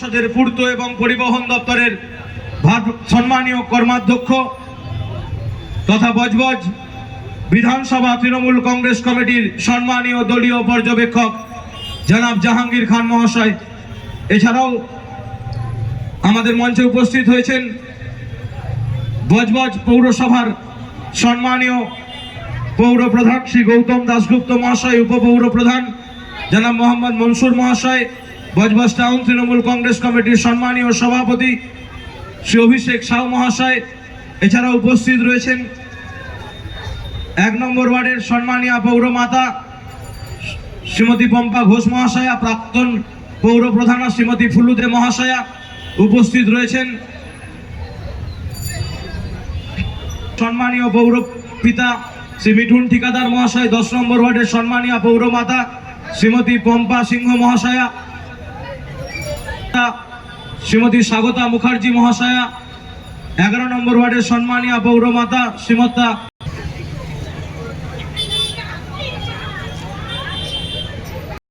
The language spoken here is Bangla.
পরিষদের পূর্ত এবং পরিবহন দপ্তরের সম্মানীয় কর্মাধ্যক্ষ তথা বজবজ বিধানসভা তৃণমূল কংগ্রেস কমিটির সম্মানীয় দলীয় পর্যবেক্ষক জনাব জাহাঙ্গীর খান মহাশয়। এছাড়াও আমাদের মঞ্চে উপস্থিত হয়েছেন বজবজ পৌরসভার সম্মানীয় পৌর প্রধান শ্রী গৌতম দাশগুপ্ত মহাশয় উপপৌর প্রধান জনাব মোহাম্মদ মনসুর মহাশয় বজবজ টাউন তৃণমূল কংগ্রেস কমিটির সম্মানীয় সভাপতি শ্রী অভিষেক সাউ মহাশয় এছাড়া উপস্থিত রয়েছেন এক নম্বর ওয়ার্ডের সম্মানীয় পৌরমাতা শ্রীমতী পম্পা ঘোষ মহাশয়া, প্রাক্তন পৌর প্রধানা শ্রীমতী ফুলুদে মহাশয়া উপস্থিত রয়েছেন। সম্মানীয় পৌর পিতা শ্রী মিঠুন ঠিকাদার মহাশয়, দশ নম্বর ওয়ার্ডের সম্মানীয় পৌরমাতা শ্রীমতী পম্পা সিংহ মহাশয়া শ্রীমতী স্বাগতা মুখার্জি মহাশয়া এগারো নম্বর ওয়ার্ডের সম্মানীয় পৌরমাতা শ্রীমতা